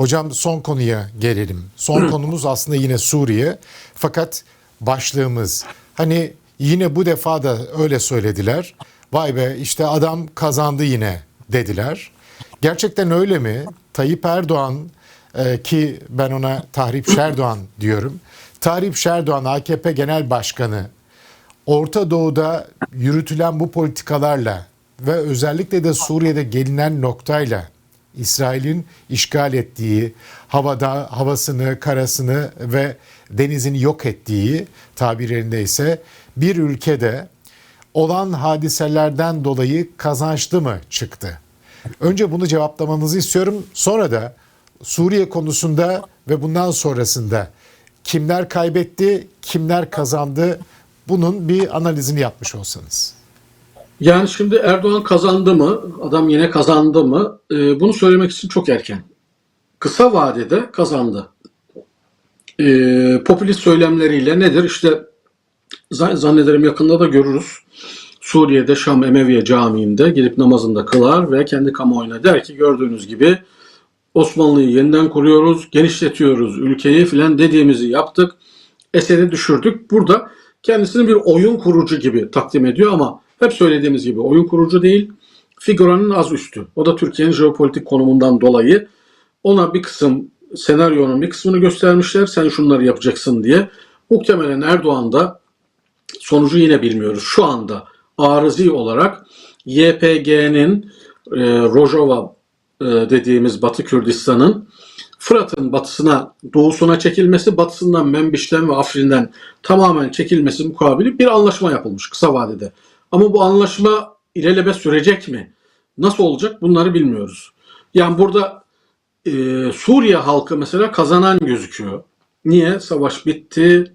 Hocam son konuya gelelim. Son konumuz aslında yine Suriye. Fakat başlığımız hani yine bu defa da öyle söylediler. Vay be işte adam kazandı yine dediler. Gerçekten öyle mi? Tayyip Erdoğan e, ki ben ona Tahrip Şerdoğan diyorum. Tahrip Şerdoğan AKP Genel Başkanı Orta Doğu'da yürütülen bu politikalarla ve özellikle de Suriye'de gelinen noktayla İsrail'in işgal ettiği, havada havasını, karasını ve denizini yok ettiği tabirlerinde ise bir ülkede olan hadiselerden dolayı kazançlı mı çıktı? Önce bunu cevaplamanızı istiyorum. Sonra da Suriye konusunda ve bundan sonrasında kimler kaybetti, kimler kazandı bunun bir analizini yapmış olsanız. Yani şimdi Erdoğan kazandı mı, adam yine kazandı mı e, bunu söylemek için çok erken. Kısa vadede kazandı. E, popülist söylemleriyle nedir? İşte za- zannederim yakında da görürüz. Suriye'de Şam Emeviye Camii'nde gidip namazında kılar ve kendi kamuoyuna der ki gördüğünüz gibi Osmanlı'yı yeniden kuruyoruz, genişletiyoruz ülkeyi filan dediğimizi yaptık. Esed'i düşürdük. Burada kendisini bir oyun kurucu gibi takdim ediyor ama hep söylediğimiz gibi oyun kurucu değil, figüranın az üstü. O da Türkiye'nin jeopolitik konumundan dolayı ona bir kısım senaryonun bir kısmını göstermişler. Sen şunları yapacaksın diye. Muhtemelen Erdoğan da sonucu yine bilmiyoruz. Şu anda arızi olarak YPG'nin e, Rojava e, dediğimiz Batı Kürdistan'ın Fırat'ın batısına, doğusuna çekilmesi, batısından Menbiş'ten ve Afrin'den tamamen çekilmesi mukabili bir anlaşma yapılmış kısa vadede. Ama bu anlaşma ilelebet sürecek mi? Nasıl olacak bunları bilmiyoruz. Yani burada e, Suriye halkı mesela kazanan gözüküyor. Niye? Savaş bitti,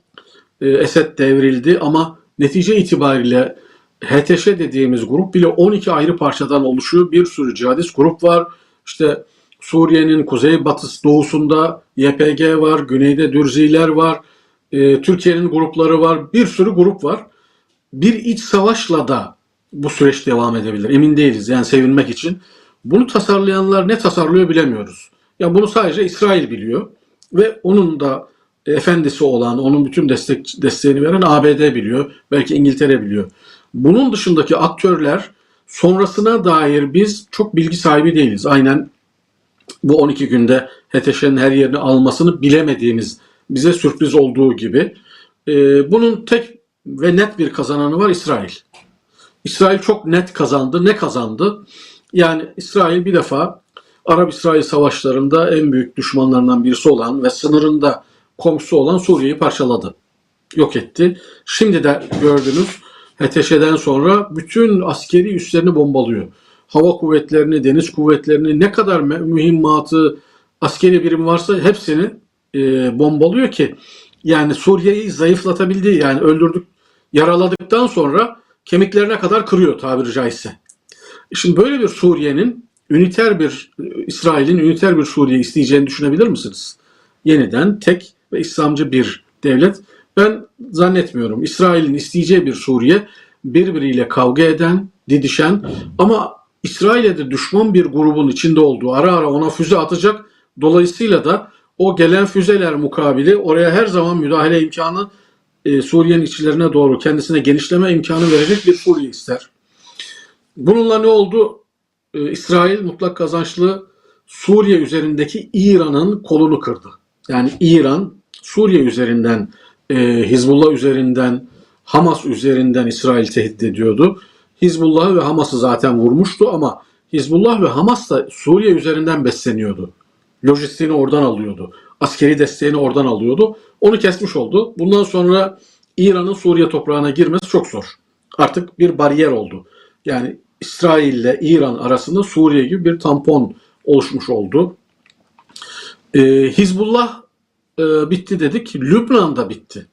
e, Esed devrildi ama netice itibariyle HTŞ dediğimiz grup bile 12 ayrı parçadan oluşuyor. Bir sürü cihadist grup var. İşte Suriye'nin kuzey batısı doğusunda YPG var, güneyde Dürziler var, e, Türkiye'nin grupları var, bir sürü grup var. Bir iç savaşla da bu süreç devam edebilir. Emin değiliz yani sevinmek için. Bunu tasarlayanlar ne tasarlıyor bilemiyoruz. Yani bunu sadece İsrail biliyor ve onun da efendisi olan, onun bütün destek desteğini veren ABD biliyor, belki İngiltere biliyor. Bunun dışındaki aktörler sonrasına dair biz çok bilgi sahibi değiliz. Aynen bu 12 günde HTŞ'nin her yerini almasını bilemediğimiz, bize sürpriz olduğu gibi. Ee, bunun tek ve net bir kazananı var İsrail. İsrail çok net kazandı. Ne kazandı? Yani İsrail bir defa Arap-İsrail savaşlarında en büyük düşmanlarından birisi olan ve sınırında komşusu olan Suriye'yi parçaladı. Yok etti. Şimdi de gördünüz HTŞ'den sonra bütün askeri üslerini bombalıyor hava kuvvetlerini, deniz kuvvetlerini, ne kadar mühimmatı, askeri birim varsa hepsini e, bombalıyor ki yani Suriye'yi zayıflatabildi. Yani öldürdük, yaraladıktan sonra kemiklerine kadar kırıyor tabiri caizse. Şimdi böyle bir Suriye'nin üniter bir İsrail'in üniter bir Suriye isteyeceğini düşünebilir misiniz? Yeniden tek ve İslamcı bir devlet. Ben zannetmiyorum. İsrail'in isteyeceği bir Suriye birbiriyle kavga eden, didişen ama İsrail'e de düşman bir grubun içinde olduğu ara ara ona füze atacak. Dolayısıyla da o gelen füzeler mukabili oraya her zaman müdahale imkanı e, Suriye'nin içlerine doğru kendisine genişleme imkanı verecek bir Suriye ister. Bununla ne oldu? E, İsrail mutlak kazançlı Suriye üzerindeki İran'ın kolunu kırdı. Yani İran Suriye üzerinden, e, Hizbullah üzerinden, Hamas üzerinden İsrail tehdit ediyordu. Hizbullah ve Hamas'ı zaten vurmuştu ama Hizbullah ve Hamas da Suriye üzerinden besleniyordu. Lojistiğini oradan alıyordu. Askeri desteğini oradan alıyordu. Onu kesmiş oldu. Bundan sonra İran'ın Suriye toprağına girmesi çok zor. Artık bir bariyer oldu. Yani İsrail ile İran arasında Suriye gibi bir tampon oluşmuş oldu. Ee, Hizbullah e, bitti dedik. Lübnan da bitti.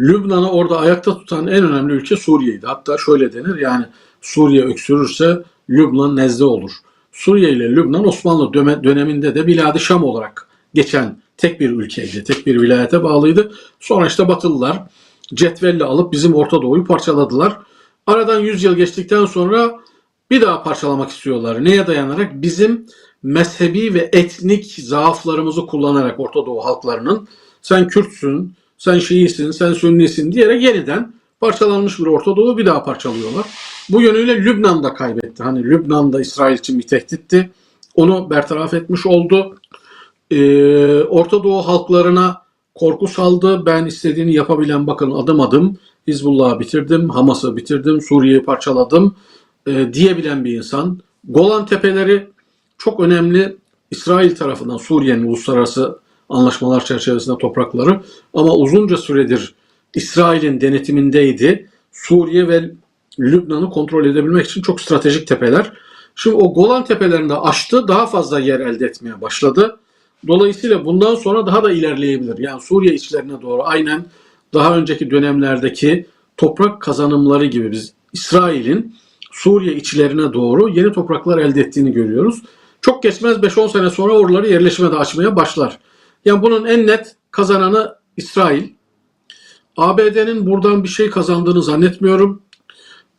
Lübnan'ı orada ayakta tutan en önemli ülke Suriye'ydi. Hatta şöyle denir yani Suriye öksürürse Lübnan nezle olur. Suriye ile Lübnan Osmanlı döneminde de Bilad-ı Şam olarak geçen tek bir ülkeydi. Tek bir vilayete bağlıydı. Sonra işte Batılılar cetvelle alıp bizim Orta Doğu'yu parçaladılar. Aradan 100 yıl geçtikten sonra bir daha parçalamak istiyorlar. Neye dayanarak? Bizim mezhebi ve etnik zaaflarımızı kullanarak Orta Doğu halklarının sen Kürtsün, sen Şiisin, sen Sünnisin diyerek yeniden parçalanmış bir Orta Doğu bir daha parçalıyorlar. Bu yönüyle Lübnan da kaybetti. Hani Lübnan da İsrail için bir tehditti. Onu bertaraf etmiş oldu. Ee, Orta Doğu halklarına korku saldı. Ben istediğini yapabilen bakın adım adım Hizbullah'ı bitirdim, Hamas'ı bitirdim, Suriye'yi parçaladım e, diyebilen bir insan. Golan Tepeleri çok önemli İsrail tarafından Suriye'nin uluslararası anlaşmalar çerçevesinde toprakları ama uzunca süredir İsrail'in denetimindeydi. Suriye ve Lübnan'ı kontrol edebilmek için çok stratejik tepeler. Şimdi o Golan tepelerinde aştı, daha fazla yer elde etmeye başladı. Dolayısıyla bundan sonra daha da ilerleyebilir. Yani Suriye içlerine doğru aynen daha önceki dönemlerdeki toprak kazanımları gibi biz İsrail'in Suriye içlerine doğru yeni topraklar elde ettiğini görüyoruz. Çok geçmez 5-10 sene sonra oraları yerleşime de açmaya başlar. Yani bunun en net kazananı İsrail. ABD'nin buradan bir şey kazandığını zannetmiyorum.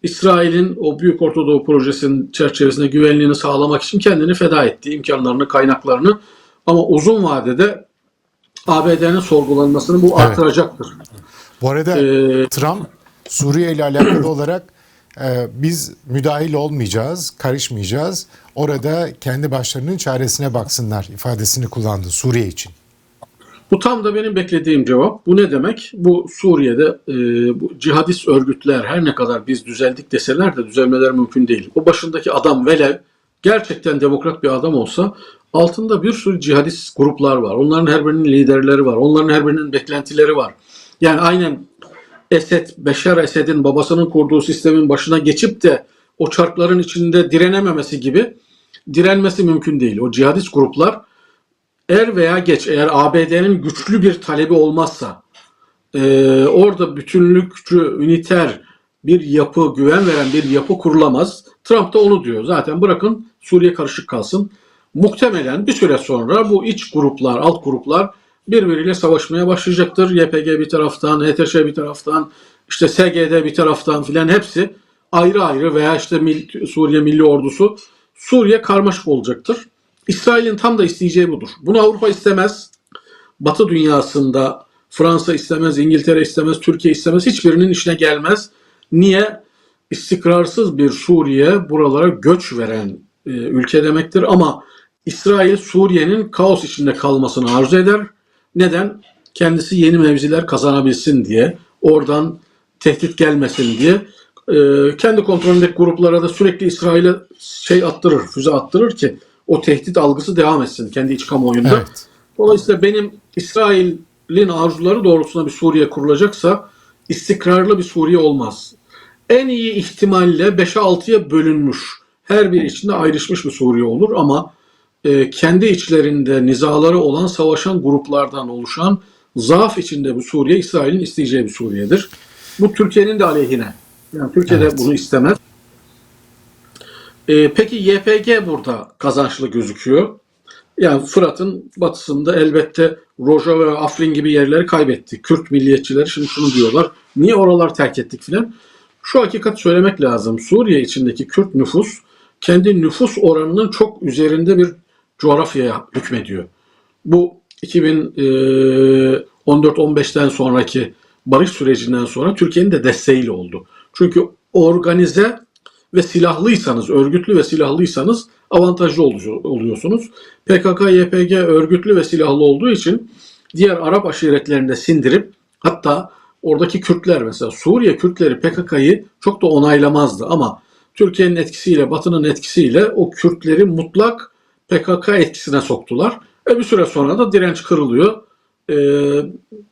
İsrail'in o Büyük Ortadoğu Projesi'nin çerçevesinde güvenliğini sağlamak için kendini feda ettiği imkanlarını, kaynaklarını ama uzun vadede ABD'nin sorgulanmasını bu Evet. artıracaktır. Bu arada Ee, Trump Suriye ile alakalı olarak e, biz müdahil olmayacağız, karışmayacağız. Orada kendi başlarının çaresine baksınlar ifadesini kullandı Suriye için. Bu tam da benim beklediğim cevap. Bu ne demek? Bu Suriye'de e, bu cihadist örgütler her ne kadar biz düzeldik deseler de düzelmeler mümkün değil. O başındaki adam velev gerçekten demokrat bir adam olsa altında bir sürü cihadist gruplar var. Onların her birinin liderleri var. Onların her birinin beklentileri var. Yani aynen Esed, Beşar Esed'in babasının kurduğu sistemin başına geçip de o çarkların içinde direnememesi gibi direnmesi mümkün değil. O cihadist gruplar er veya geç eğer ABD'nin güçlü bir talebi olmazsa e, orada bütünlükçü, üniter bir yapı, güven veren bir yapı kurulamaz. Trump da onu diyor. Zaten bırakın Suriye karışık kalsın. Muhtemelen bir süre sonra bu iç gruplar, alt gruplar birbiriyle savaşmaya başlayacaktır. YPG bir taraftan, HTŞ bir taraftan, işte SGD bir taraftan filan hepsi ayrı ayrı veya işte Suriye Milli Ordusu Suriye karmaşık olacaktır. İsrail'in tam da isteyeceği budur. Bunu Avrupa istemez. Batı dünyasında Fransa istemez, İngiltere istemez, Türkiye istemez. Hiçbirinin işine gelmez. Niye? İstikrarsız bir Suriye buralara göç veren e, ülke demektir. Ama İsrail Suriye'nin kaos içinde kalmasını arzu eder. Neden? Kendisi yeni mevziler kazanabilsin diye, oradan tehdit gelmesin diye e, kendi kontrolündeki gruplara da sürekli İsrail'e şey attırır, füze attırır ki o tehdit algısı devam etsin kendi iç kamuoyunda. Evet. Dolayısıyla benim İsrail'in arzuları doğrultusunda bir Suriye kurulacaksa istikrarlı bir Suriye olmaz. En iyi ihtimalle 5'e 6'ya bölünmüş, her bir içinde ayrışmış bir Suriye olur ama e, kendi içlerinde nizaları olan savaşan gruplardan oluşan zaaf içinde bu Suriye İsrail'in isteyeceği bir Suriye'dir. Bu Türkiye'nin de aleyhine. Yani Türkiye de Evet. bunu istemez. E, peki YPG burada kazançlı gözüküyor. Yani Fırat'ın batısında elbette Rojava ve Afrin gibi yerleri kaybetti. Kürt milliyetçileri şimdi şunu diyorlar. Niye oralar terk ettik filan? Şu hakikat söylemek lazım. Suriye içindeki Kürt nüfus kendi nüfus oranının çok üzerinde bir coğrafyaya hükmediyor. Bu 2014-15'ten sonraki barış sürecinden sonra Türkiye'nin de desteğiyle oldu. Çünkü organize ve silahlıysanız, örgütlü ve silahlıysanız avantajlı olu- oluyorsunuz. PKK, YPG örgütlü ve silahlı olduğu için diğer Arap aşiretlerinde sindirip hatta oradaki Kürtler mesela Suriye Kürtleri PKK'yı çok da onaylamazdı ama Türkiye'nin etkisiyle, Batı'nın etkisiyle o Kürtleri mutlak PKK etkisine soktular. E bir süre sonra da direnç kırılıyor. Ee,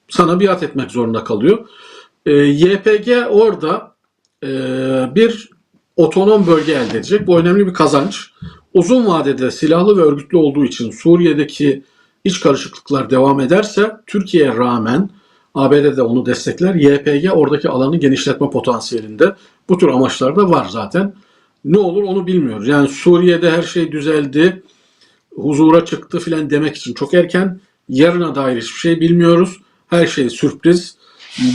sana biat etmek zorunda kalıyor. Ee, YPG orada e, bir otonom bölge elde edecek. Bu önemli bir kazanç. Uzun vadede silahlı ve örgütlü olduğu için Suriye'deki iç karışıklıklar devam ederse Türkiye'ye rağmen ABD de onu destekler. YPG oradaki alanı genişletme potansiyelinde. Bu tür amaçlar da var zaten. Ne olur onu bilmiyoruz. Yani Suriye'de her şey düzeldi, huzura çıktı filan demek için çok erken. Yarına dair hiçbir şey bilmiyoruz. Her şey sürpriz.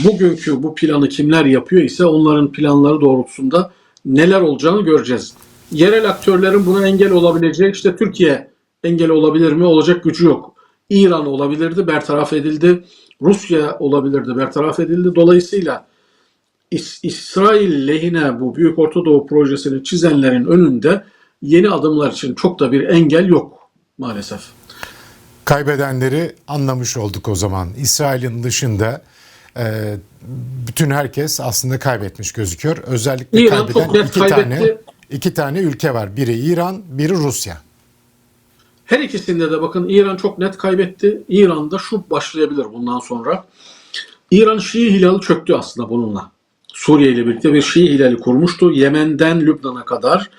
Bugünkü bu planı kimler yapıyor ise onların planları doğrultusunda neler olacağını göreceğiz. Yerel aktörlerin buna engel olabileceği işte Türkiye engel olabilir mi? Olacak gücü yok. İran olabilirdi, bertaraf edildi. Rusya olabilirdi, bertaraf edildi. Dolayısıyla İs- İsrail lehine bu Büyük Orta Doğu projesini çizenlerin önünde yeni adımlar için çok da bir engel yok maalesef. Kaybedenleri anlamış olduk o zaman. İsrail'in dışında e, bütün herkes aslında kaybetmiş gözüküyor. Özellikle İran kaybeden iki kaybetti. tane iki tane ülke var. Biri İran, biri Rusya. Her ikisinde de bakın İran çok net kaybetti. İran'da şu başlayabilir bundan sonra. İran Şii hilali çöktü aslında bununla. Suriye ile birlikte bir Şii hilali kurmuştu. Yemen'den Lübnan'a kadar.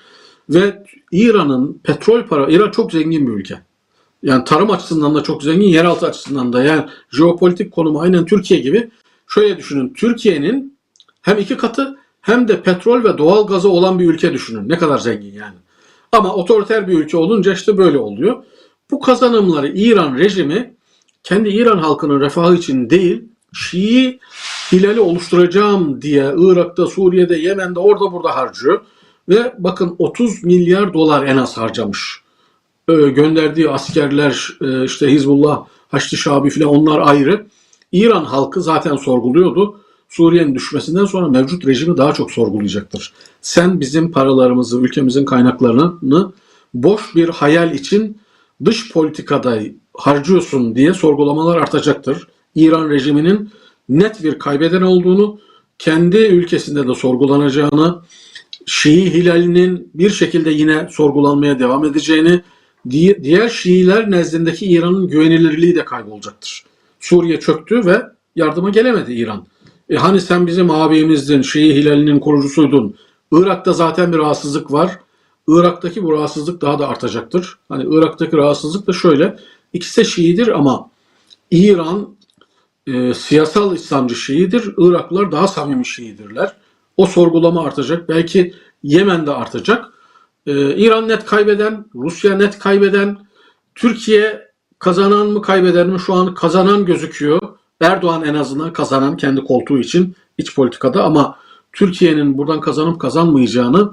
Ve İran'ın petrol para, İran çok zengin bir ülke. Yani tarım açısından da çok zengin, yeraltı açısından da. Yani jeopolitik konumu aynen Türkiye gibi. Şöyle düşünün, Türkiye'nin hem iki katı hem de petrol ve doğal gazı olan bir ülke düşünün. Ne kadar zengin yani. Ama otoriter bir ülke olunca işte böyle oluyor. Bu kazanımları İran rejimi kendi İran halkının refahı için değil, Şii hilali oluşturacağım diye Irak'ta, Suriye'de, Yemen'de orada burada harcıyor. Ve bakın 30 milyar dolar en az harcamış. Ee, gönderdiği askerler, e, işte Hizbullah, Haçlı Şabi falan onlar ayrı. İran halkı zaten sorguluyordu. Suriye'nin düşmesinden sonra mevcut rejimi daha çok sorgulayacaktır. Sen bizim paralarımızı, ülkemizin kaynaklarını boş bir hayal için dış politikada harcıyorsun diye sorgulamalar artacaktır. İran rejiminin net bir kaybeden olduğunu, kendi ülkesinde de sorgulanacağını, Şii hilalinin bir şekilde yine sorgulanmaya devam edeceğini, di- diğer Şiiler nezdindeki İran'ın güvenilirliği de kaybolacaktır. Suriye çöktü ve yardıma gelemedi İran. E hani sen bizim abimizdin, Şii hilalinin kurucusuydun. Irak'ta zaten bir rahatsızlık var. Irak'taki bu rahatsızlık daha da artacaktır. Hani Irak'taki rahatsızlık da şöyle. İkisi de Şiidir ama İran e, siyasal İslamcı Şiidir. Iraklılar daha samimi Şiidirler. O sorgulama artacak. Belki Yemen'de artacak. E, İran net kaybeden, Rusya net kaybeden, Türkiye kazanan mı kaybeden mi şu an kazanan gözüküyor. Erdoğan en azından kazanan kendi koltuğu için iç politikada ama Türkiye'nin buradan kazanıp kazanmayacağını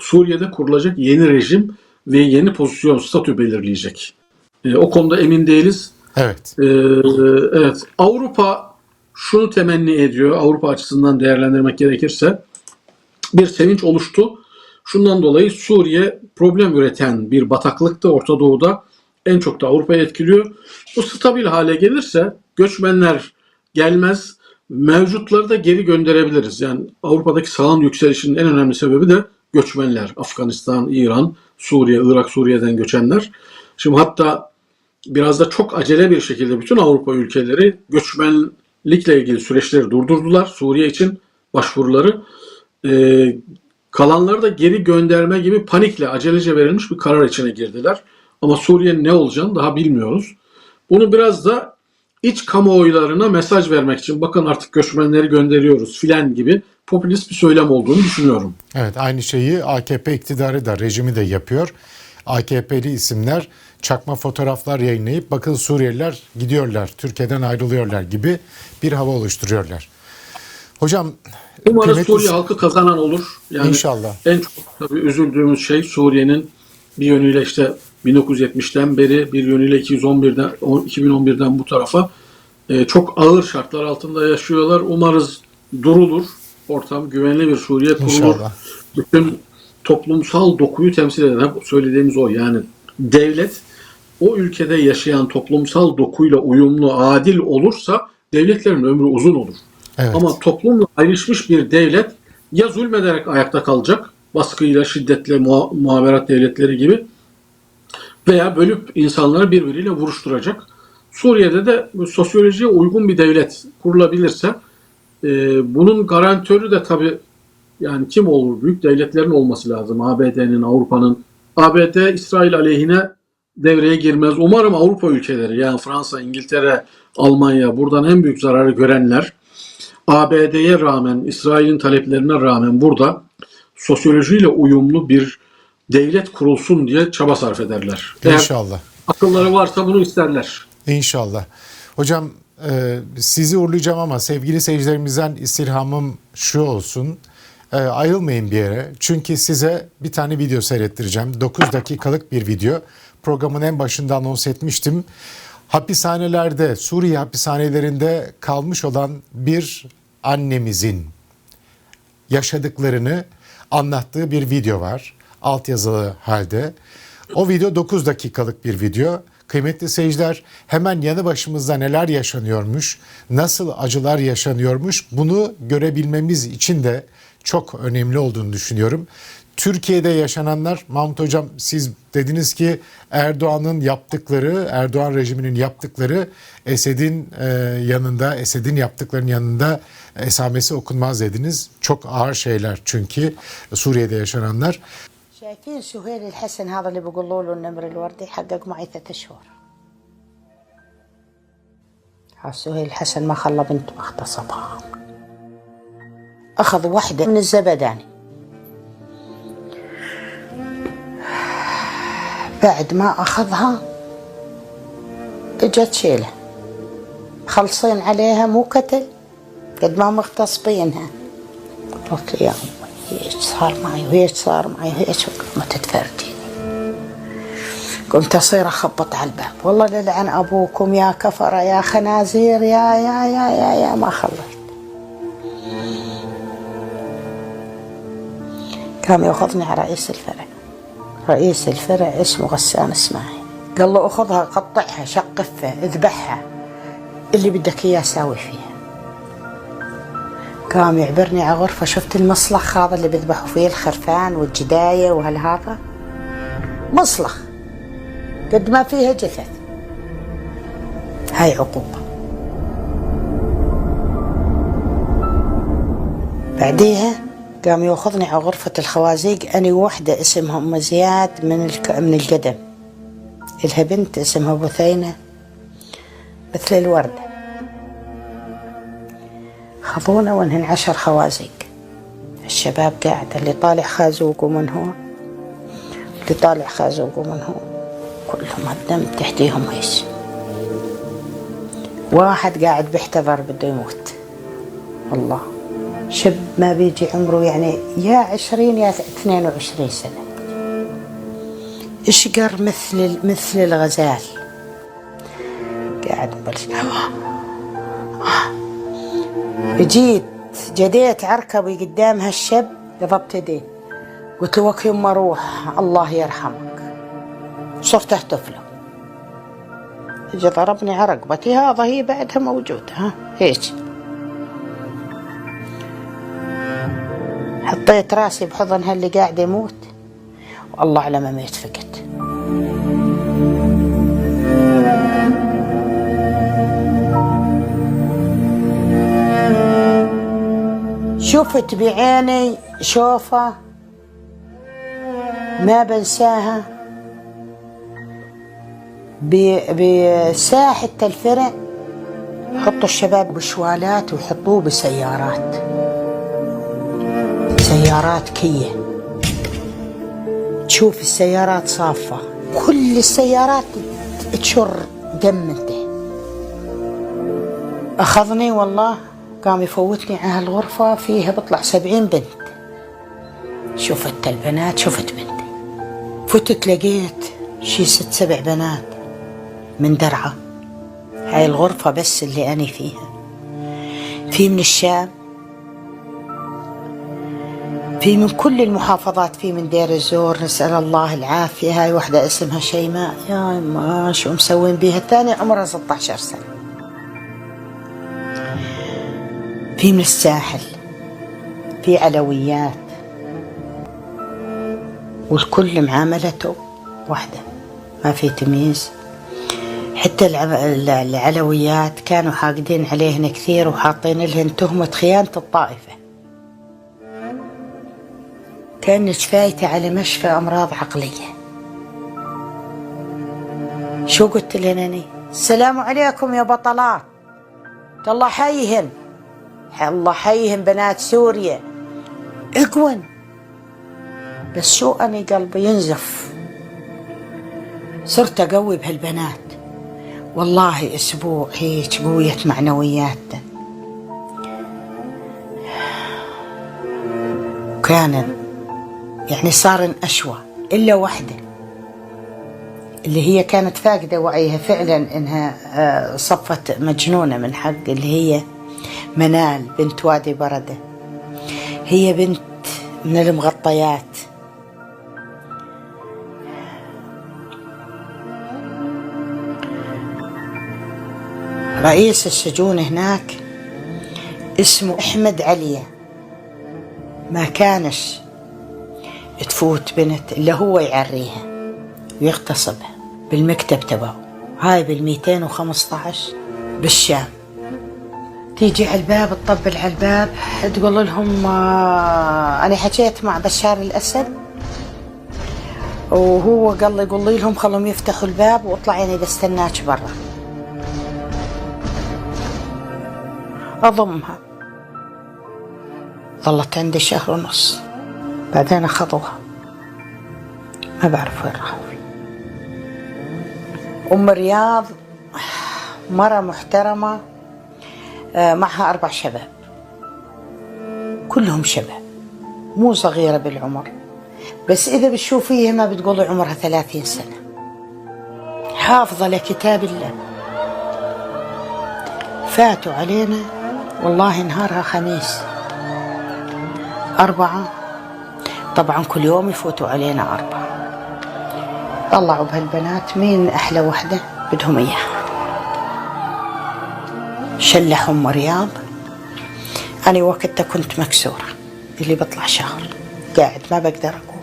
Suriye'de kurulacak yeni rejim ve yeni pozisyon statü belirleyecek. E, o konuda emin değiliz. Evet. Ee, evet. Avrupa şunu temenni ediyor. Avrupa açısından değerlendirmek gerekirse bir sevinç oluştu. Şundan dolayı Suriye problem üreten bir bataklıkta Orta Doğu'da en çok da Avrupa'yı etkiliyor. Bu stabil hale gelirse göçmenler gelmez. Mevcutları da geri gönderebiliriz. Yani Avrupa'daki sağın yükselişinin en önemli sebebi de göçmenler. Afganistan, İran, Suriye, Irak, Suriye'den göçenler. Şimdi hatta biraz da çok acele bir şekilde bütün Avrupa ülkeleri göçmenlikle ilgili süreçleri durdurdular. Suriye için başvuruları. Ee, kalanları da geri gönderme gibi panikle acelece verilmiş bir karar içine girdiler. Ama Suriye'nin ne olacağını daha bilmiyoruz. Bunu biraz da iç kamuoylarına mesaj vermek için bakın artık göçmenleri gönderiyoruz filan gibi popülist bir söylem olduğunu düşünüyorum. Evet aynı şeyi AKP iktidarı da rejimi de yapıyor. AKP'li isimler çakma fotoğraflar yayınlayıp bakın Suriyeliler gidiyorlar, Türkiye'den ayrılıyorlar gibi bir hava oluşturuyorlar. Hocam Umarız kıymetli- Suriye halkı kazanan olur. Yani İnşallah. En çok tabii üzüldüğümüz şey Suriye'nin bir yönüyle işte 1970'ten beri bir yönüyle 211'den o- 2011'den bu tarafa e, çok ağır şartlar altında yaşıyorlar. Umarız durulur. Ortam güvenli bir Suriye kurulur. İnşallah. Bütün toplumsal dokuyu temsil eden hep söylediğimiz o yani devlet o ülkede yaşayan toplumsal dokuyla uyumlu, adil olursa devletlerin ömrü uzun olur. Evet. Ama toplumla ayrışmış bir devlet ya zulmederek ayakta kalacak, baskıyla, şiddetle, muha- muhaberat devletleri gibi veya bölüp insanları birbiriyle vuruşturacak. Suriye'de de sosyolojiye uygun bir devlet kurulabilirse e, bunun garantörü de tabii yani kim olur? Büyük devletlerin olması lazım. ABD'nin, Avrupa'nın. ABD İsrail aleyhine devreye girmez. Umarım Avrupa ülkeleri yani Fransa, İngiltere, Almanya buradan en büyük zararı görenler ABD'ye rağmen, İsrail'in taleplerine rağmen burada sosyolojiyle uyumlu bir devlet kurulsun diye çaba sarf ederler. Eğer İnşallah. akılları varsa bunu isterler. İnşallah. Hocam e, sizi uğurlayacağım ama sevgili seyircilerimizden istirhamım şu olsun. E, ayrılmayın bir yere. Çünkü size bir tane video seyrettireceğim. 9 dakikalık bir video. programın en başında anons etmiştim. Hapishanelerde, Suriye hapishanelerinde kalmış olan bir annemizin yaşadıklarını anlattığı bir video var. Altyazılı halde. O video 9 dakikalık bir video. Kıymetli seyirciler hemen yanı başımızda neler yaşanıyormuş, nasıl acılar yaşanıyormuş bunu görebilmemiz için de çok önemli olduğunu düşünüyorum. Türkiye'de yaşananlar, Mahmut Hocam siz dediniz ki Erdoğan'ın yaptıkları, Erdoğan rejiminin yaptıkları Esed'in e, yanında, Esed'in yaptıklarının yanında esamesi okunmaz dediniz. Çok ağır şeyler çünkü Suriye'de yaşananlar. شايفين سهيل الحسن هذا اللي بيقولوا له النمر الوردي حقق معي ثلاث شهور. سهيل الحسن ما خلى بنت اغتصبها أخذ واحدة من الزبداني. بعد ما أخذها إجت شيلة. خلصين عليها مو قتل قد ما مغتصبينها قلت له إيش صار معي وايش صار معي وايش ما تتفرديني قمت أصير أخبط على الباب. والله للعن أبوكم يا كفره يا خنازير يا يا يا يا, يا ما خلصت. قام يأخذني على رئيس الفرع. رئيس الفرع اسمه غسان إسماعيل. قال له أخذها قطعها شقفها اذبحها. اللي بدك إياه ساوي فيها. قام يعبرني على غرفة شفت المصلخ هذا اللي بيذبحوا فيه الخرفان والجداية وهالهذا؟ مصلخ قد ما فيها جثث. هاي عقوبة. بعديها قام يأخذني على غرفة الخوازيق أنا وحدة اسمها أم زياد من الك... من القدم. إلها بنت اسمها بثينة مثل الوردة. خذونا وانهن عشر خوازيق. الشباب قاعد اللي طالع خازوق ومن هو؟ اللي طالع خازوق ومن هو؟ كلهم الدم تحتيهم إيش واحد قاعد بيحتضر بده يموت. الله شب ما بيجي عمره يعني يا عشرين يا اثنين وعشرين سنة. اشقر مثل مثل الغزال؟ قاعد مبلش جيت جديت عركبي قدام هالشب قضبت يديه قلت له وك يما روح الله يرحمك. صرت أهتف له. اجى ضربني على رقبتي هذا هي بعدها موجودة ها هيك. حطيت راسي بحضن هاللي قاعد يموت والله على ما ميت فقت. شفت بعيني شوفة. ما بنساها. بساحة الفرع يحطوا الشباب بشوالات ويحطوه بسيارات. سيارات كيا تشوف السيارات صافة. كل السيارات تشر دم انته أخذني والله؟ قام يفوتني على هالغرفة فيها بطلع سبعين بنت. شفت البنات شفت بنتي. فتت لقيت شي ست سبع بنات من درعا هاي الغرفة بس اللي أنا فيها. في من الشام في من كل المحافظات في من دير الزور نسأل الله العافية. هاي واحدة اسمها شيماء. يا ما شو مسوين بيها؟ الثانية عمرها 16 سنة. في من الساحل في علويات والكل معاملته واحدة ما في تمييز. حتى العلويات كانوا حاقدين عليهن كثير وحاطين لهن تهمة خيانة الطائفة. كانت فايتة على مشفى أمراض عقلية. شو قلت لهن أنا السلام عليكم يا بطلات. الله حيهن. الله حيهم بنات سوريا. اقون بس شو أنا قلبي ينزف. صرت أقوي بهالبنات. والله أسبوع هيك قوية معنويات. كان يعني صار أشوى إلا وحدة اللي هي كانت فاقدة وعيها فعلا إنها آه، صفت مجنونة من حق اللي هي منال بنت وادي بردة. هي بنت من المغطيات. رئيس السجون هناك اسمه أحمد عليا. ما كانش تفوت بنت إلا هو يعريها ويغتصبها بالمكتب تبعه. هاي بال 215 بالشام. تيجي على الباب تطبل على الباب تقول لهم آه، أنا حكيت مع بشار الأسد وهو قال لي قول لهم خلهم يفتحوا الباب واطلع أنا بستناك برا. أضمها. ظلت عندي شهر ونص. بعدين أخذوها. ما بعرف وين راحوا. أم رياض مرة محترمة. آه، معها أربع شباب. كلهم شباب. مو صغيرة بالعمر. بس إذا بتشوفيها ما بتقولي عمرها ثلاثين سنة. حافظة لكتاب الله. فاتوا علينا. والله نهارها خميس. أربعة. طبعا كل يوم يفوتوا علينا أربعة. طلعوا بهالبنات مين أحلى وحدة؟ بدهم إياها. شلحوا أم رياض أنا وقتها كنت مكسورة اللي بطلع شهر. قاعد ما بقدر أقوم.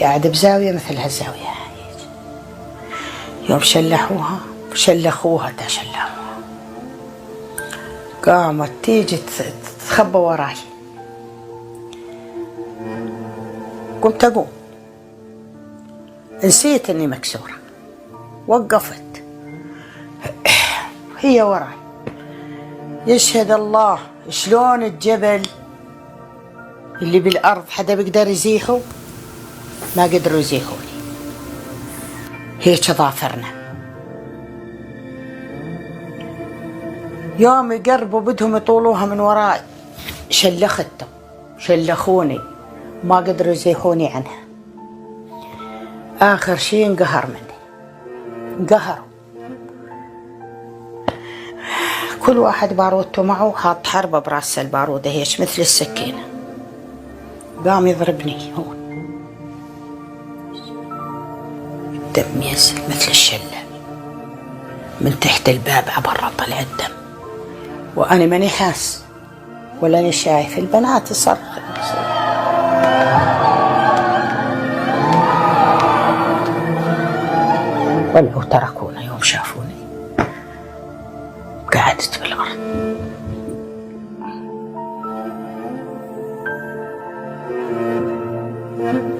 قاعد بزاوية مثل هالزاوية. هاي يوم شلحوها شلخوها تا شلحوها. قامت تيجي تت- تتخبى وراي. قمت أقوم. نسيت إني مكسورة. وقفت. هي وراي. يشهد الله شلون الجبل اللي بالأرض حدا بيقدر يزيحه؟ ما قدروا يزيحوني. هيك ظافرنا. يوم يقربوا بدهم يطولوها من وراي. شلختهم شلخوني. ما قدروا يزيحوني عنها. آخر شيء انقهر مني. انقهروا. كل واحد بارودته معه حاط حربة براسه البارودة هيش مثل السكينة. قام يضربني هون. الدم ينزل مثل الشلة. من تحت الباب عبر طلع الدم. وأنا ماني حاس ولا أنا شايف البنات يصرخ ولو تركونا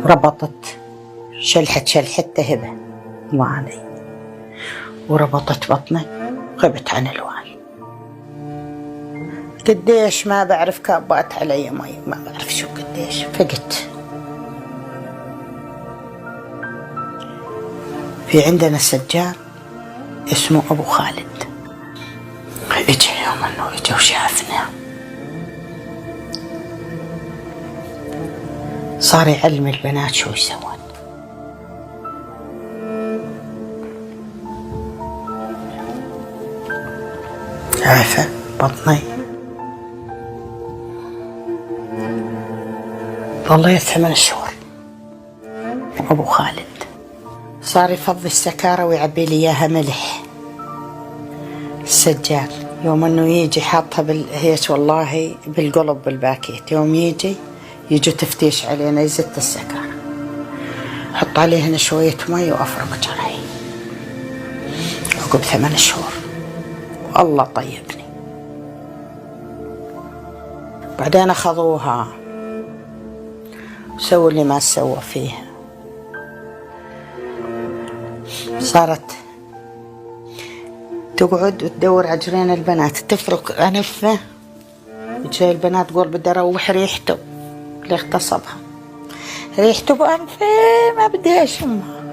ربطت شلحت شلحته هبة ما علي. وربطت بطني. غبت عن الوعي قديش ما بعرف كابات علي مي ما بعرف شو قديش. فقت. في عندنا سجان اسمه أبو خالد. اجى يوم إنه اجى وشافنا. صار يعلم البنات شو يسوون. عارفة بطني. ظليت ثمان شهور. أبو خالد. صار يفضي السكارة ويعبي لي إياها ملح. السجاد. يوم إنه يجي حاطها بال... هيك والله بالقلب بالباكيت. يوم يجي يجوا تفتيش علينا يزت السكر. حط عليهن شوية مي وأفرق جرعي. عقب ثمان شهور. والله طيبني. بعدين أخذوها. سووا اللي ما سوى فيها صارت تقعد وتدور على جرين البنات. تفرك أنفه. جاي البنات تقول بدي أروح ريحته اللي اغتصبها ريحته بقى ما بدهاش أمها.